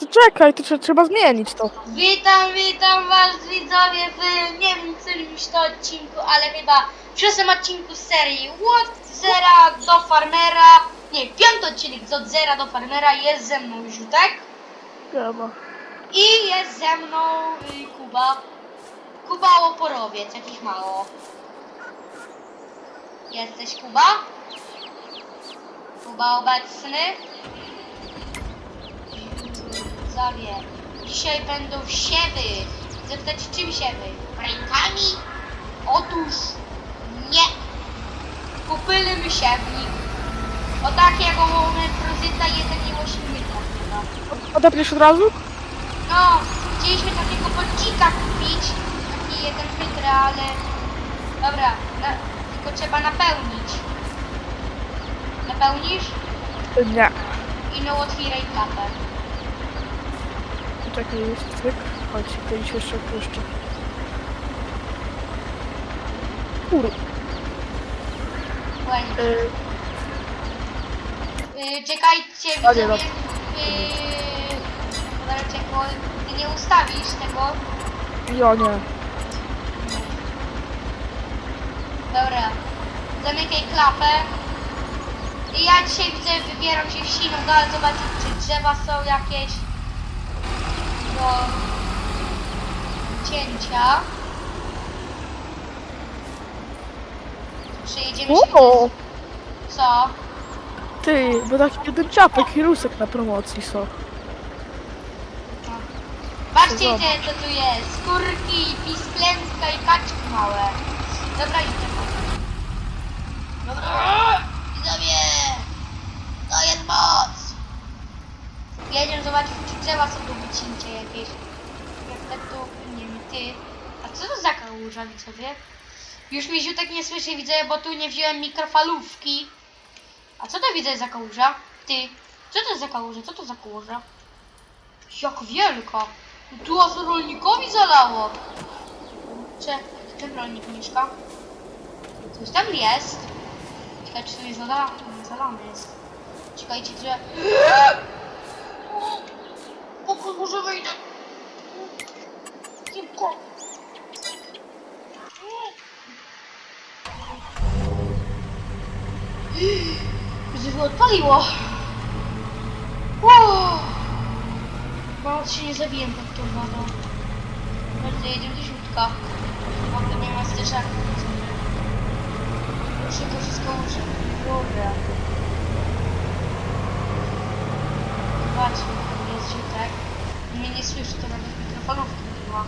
To czekaj, to trze- trzeba zmienić to. Witam, witam was widzowie w nie wiem którymś to odcinku, ale chyba w szóstym odcinku z serii Od Zera do Farmera. Nie, piąty odcinek z Od Zera do Farmera jest ze mną Ziutek Chyba. i jest ze mną y, Kuba. Kuba Oporowiec, jakich mało. Jesteś Kuba? Kuba obecny? Dzisiaj będą siewy. Zapytacie czym siewy? Rękami? Otóż nie. Kupymy siewnik. O takiego mamy prezyta jeden miłośnika chyba. Odepniesz od razu? No, chcieliśmy takiego podcika kupić. Taki jeden chytry, ale... Dobra, na... tylko trzeba napełnić. Napełnisz? Nie. I no otwieraj klapę. Czekaj, jest cyk. Chodź, to się jeszcze opuszczę. Kur... Ładnie. Y, Yy, czekajcie, nie, widzowie. no. Yy, bo ty nie ustawisz tego. ja nie. Dobra. Zamykaj klapę. I ja dzisiaj widzę, wybieram się w siną galę, zobaczyć czy drzewa są jakieś do cięcia. Przejedziemy się... O! Co? Ty, bo taki jeden czapek i rusek na promocji są. Patrzcie, Zobacz. to tu jest. Skórki, pisklęcka i kaczki małe. Dobra, idę. Dobra, widzowie. To jest moc. Jedziemy zobaczyć, czy drzewa są do wycięcia jakieś. Jak tak to, nie wiem, ty. A co to za kałuża, widzowie? Już mi ziutek nie słyszy, widzę, bo tu nie wziąłem mikrofalówki. A co to widzę za kałuża? Ty, co to za kałuża? Co to za kałuża? Jak wielka! Tu aż rolnikowi zalało! Cze, ten rolnik mieszka? Coś tam jest. Ciekawe, czy to jest zalane, zalane jest. Czekajcie, że... O, może wejdę. Szybko. Żeby odpaliło. Uuu. Bo się nie zabiję pod tą wodą. Bardzo jedziemy do środka. To nie ma styżak. Muszę to wszystko użyć. Dobra. Zobaczmy, tam jest środek. Mnie nie słyszy, to nawet mikrofonówki nie ma.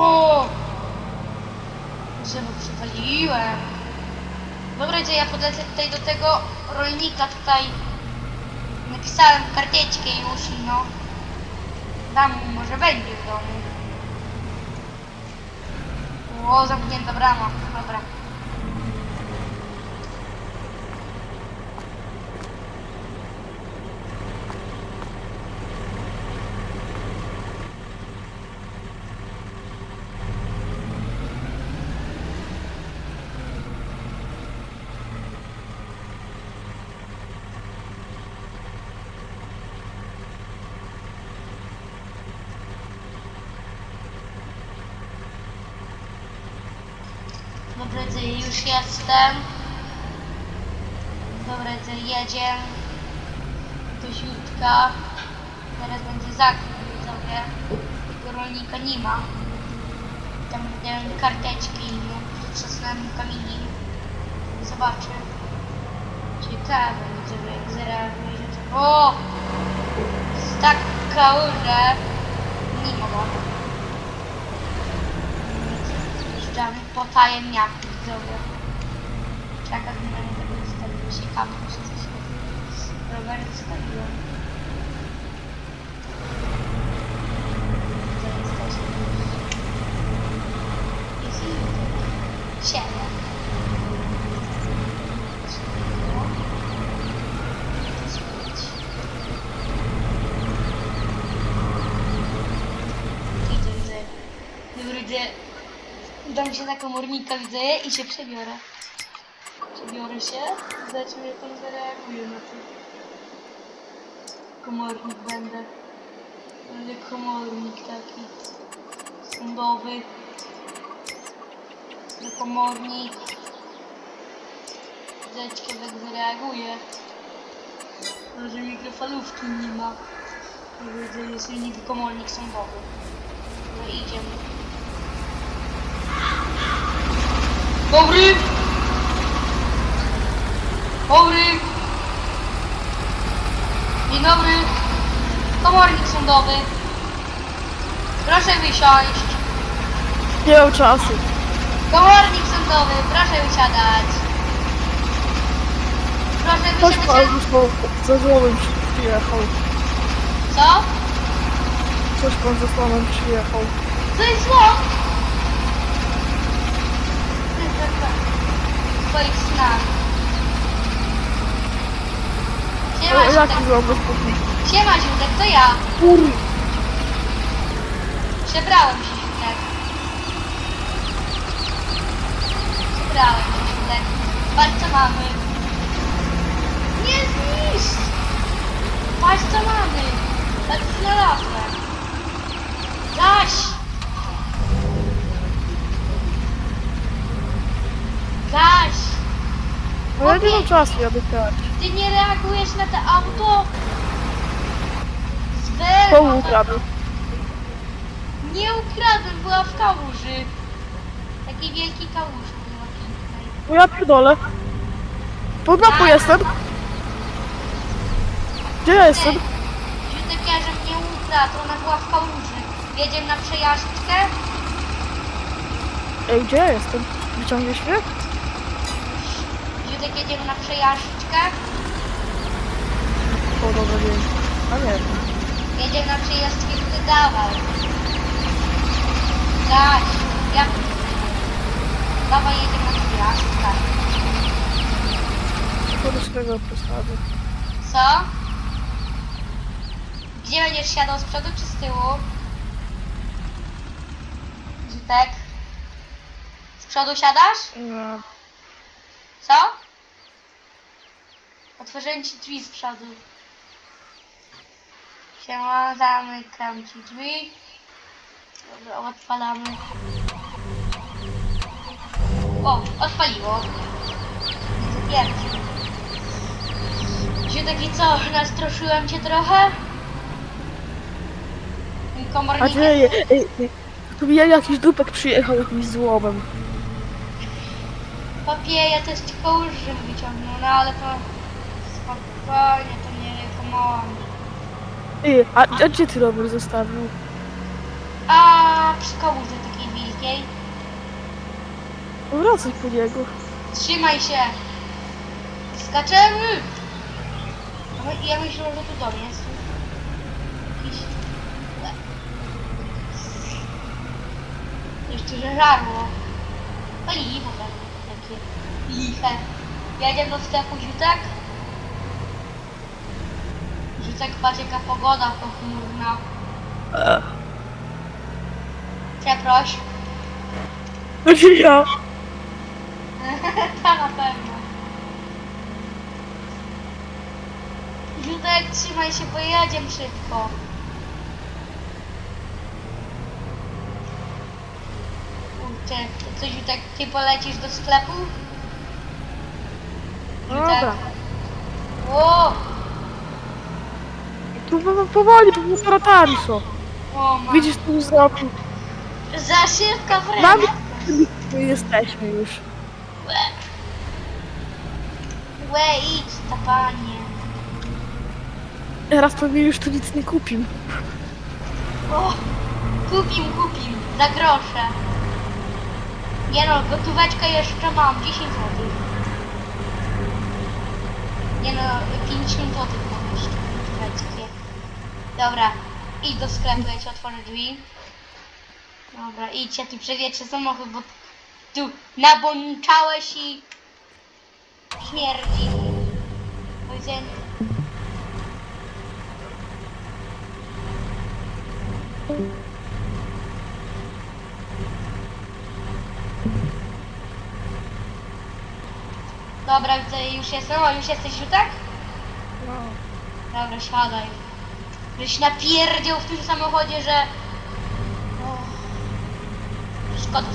O! Drzewo przywaliłem. Dobra, gdzie ja podlecę tutaj do tego rolnika tutaj Napisałem karteczkę już i no. Dam mu, może będzie w domu. O, zamknięta brama. Dobra. Gdzie już jestem. Dobra, gdzie jedziemy. Do Ziutka. Teraz będzie zakup, widzowie. Tego rolnika nie ma. Tam będę karteczki i no, przesłałem kamieniem. Zobaczę. Ciekawe, widzowie, jak zareaguje. O! Tak kałuże. Nie ma go. Wjeżdżamy po tajemniaku, widzowie. Czekam na tego ustawiłem się kamerę, czy coś. Robert ustawiłem. Gdzie jesteśmy? Jest YouTube. Siedzę. Idę, widzę. Dobra, idę. Dam się na komornika, widzę i się przebiorę. Przebiorę się. Zobaczymy jak on zareaguje na to. komornik będę. Będę komornik taki. Sądowy. Będę komornik. Zeczkę jak zareaguje. Może mikrofalówki nie ma. Jest silnik komornik sądowy. No idziemy. Dobry! Dobry! Dzień dobry! Komornik sądowy. Proszę wysiąść. Nie mam czasu. Komornik sądowy, proszę wysiadać. Proszę Coś wysiadać. pan zesłał, za złomem przy- przyjechał. Co? Coś pan ze złomem przyjechał. Co jest zło? W twoich snach. Siema, jaki Ziutek. złom bezpokój? Siema, to ja. Kur... Przebrałem się, Ziutek. Przebrałem się, Ziutek. Patrz, co mamy. Nie zniszcz! Patrz, co mamy. Patrz, co znalazłem. Gaś! Gaś! No ja nie mam czasu, jadę grać. Ty nie reagujesz na to auto? To Zwerwa! ukradł. Nie ukradłem, była w kałuży. Taki wielki kałuż była pięknej. No ja pierdolę. Pod mapu jestem. Gdzie ja jestem? Ja, że mnie ukradł, ona była w kałuży. Jedziemy na przejażdżkę? Ej, gdzie ja jestem? Wyciągniesz mnie? Jutek jedziemy na przejażdżkę? O, dobra, wiem. A nie. Jedziemy na przejażdżkę, ty dawaj. Dać, jak... Dawaj, jedziemy na przejażdżkę. Do swojego postawy. Co? Gdzie będziesz siadał z przodu czy z tyłu? Jutek? Z przodu siadasz? Nie. Co? Otworzyłem ci drzwi z przodu. Siema, zamykam ci drzwi. Dobra, odpalamy. O, odpaliło. Pierwszy. Ziutek i co, nastroszyłem cię trochę? A? Ej, ej. Tu mi jakiś dupek przyjechał jakimś złomem. Papie, ja też ci kołżym wyciągnął, no ale to spokojnie, to nie rekomenduję. Ej, a, a gdzie ty rower zostawił? A przy kałuży takiej wielkiej. Wracaj po niego. Trzymaj się! Skaczemy! A my- Ja myślę, że tu dom jest. Jakiś... Jeszcze że żarło. Paliwo pewnie takie liche. Jedziemy do sklepu Ziutek? Ziutek, patrz jaka pogoda pochmurna. Przeproś. Ja. Ta na pewno. Judek, trzymaj się, pojedziemy szybko. Kurczę, to co Judek, ty polecisz do sklepu? No Dobra. O, Po- powoli, tu aparatami są. o ma. Widzisz, tu zrobił. Za szybko Mamy... wręcz. Tu jesteśmy już. Łe. Łe, idź, ta panie. Teraz to mi już tu nic nie kupim. O, kupim, kupim, za grosze. Nie no, gotóweczkę jeszcze mam, 10 zł. Nie no, 50 zł. Dobra, idź do sklepu, ja ci otworzę drzwi. Dobra, idź, ja tu przewietrzę samochód, bo tu nabączałeś i śmierdzi. Powiedzenie. Dobra, widzę, już jestem. O, już jesteś, tak? No. Dobra, siadaj. Żeś napierdział w tym samochodzie, że... O, szkoda.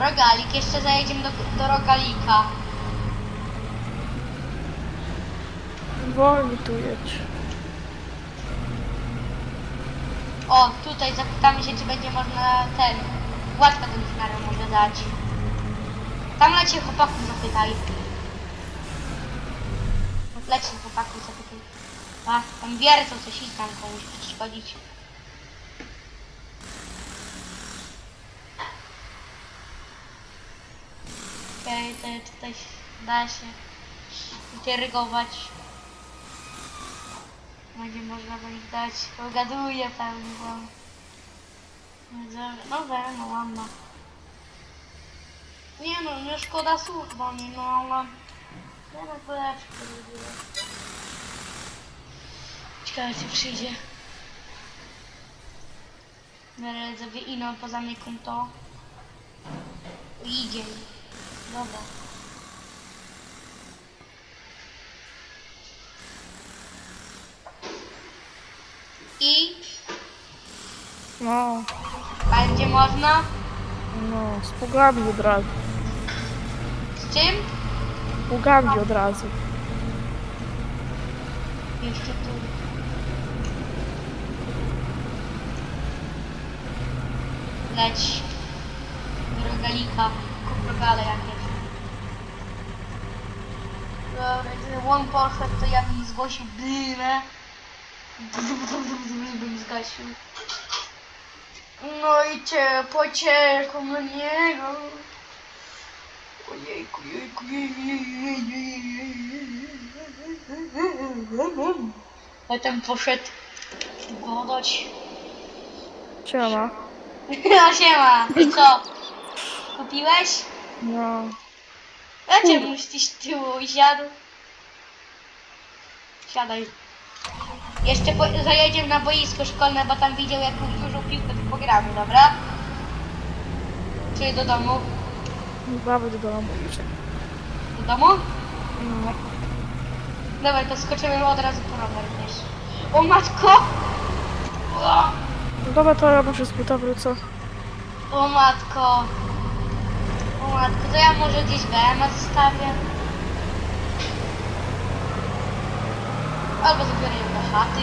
Rogalik, jeszcze zajedziemy do, do rogalika. Wolniej tu jedź. O, tutaj zapytamy się, czy będzie można ten... Łatwo ten finał może dać. Tam lecie chłopaków zapytaj. Lecie chłopaków zapytaj. A, tam wiercą coś i tam komuś przeszkodzić. Okej, okay, to tutaj da się wytyrygować. Będzie można do nich dać. Pogaduję pewnie, bo... No dobra, no ładno. Nie no, nie szkoda słów, bo nie no, ale... Ja na koleczkę lubię. Ciekawe, czy przyjdzie. Biorę sobie ino poza mnie konto. Idzie. Dobra. I No, będzie można no, z od razu. z czym? Pługami od razu. Jeszcze tu. Leć. Rogalika. Kup rogale jakieś. Dobra, gdyby on poszedł, to ja bym zgłosił dymę. bym zgasił. No i ciepło, ciepło na niego. Ojejku, jejku, Potem poszedł godać. Siema. No siema, i co? Kupiłeś? No, Ja cię musisz z tyłu i siadł. Siadaj. Jeszcze po, zajedziemy na boisko szkolne, bo tam widział jakąś dużą piłkę, to pogramy, dobra? Czy do domu? Bawy do domu. Do domu? No. Dobra, to skoczymy od razu po rower, wiesz. O matko! O, No dobra, to ja może z buta wrócę. o matko! O matko, to ja może gdzieś BMA zostawię. Albo zabiorę ją do chaty.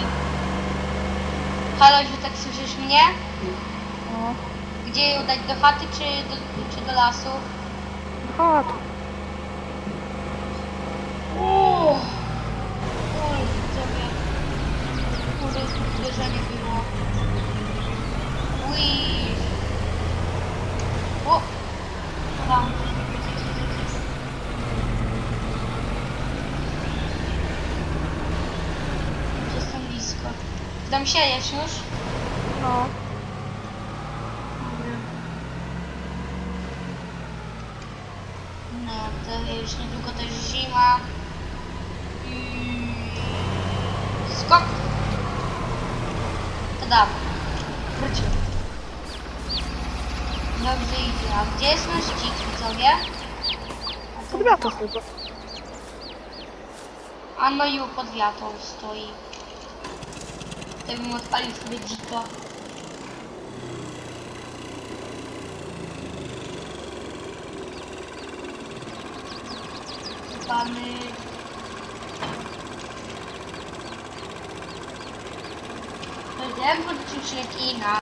Halo, że tak słyszysz mnie? No. Gdzie ją dać? Do chaty czy do, czy do lasu? Tu. Uuu. Oj, sobie. Może uderzenie było. Ui. O! Tam. Jestem blisko. Siejesz już? No, to już niedługo też zima. I... Skok! To dawaj. Wrócił. Dobrze idzie. A gdzie jest nasz dzik, widzowie? Pod wiatą chyba. A no i pod wiatą stoi. To bym odpalił sobie dziko. Pany. Będę wrócił się kina.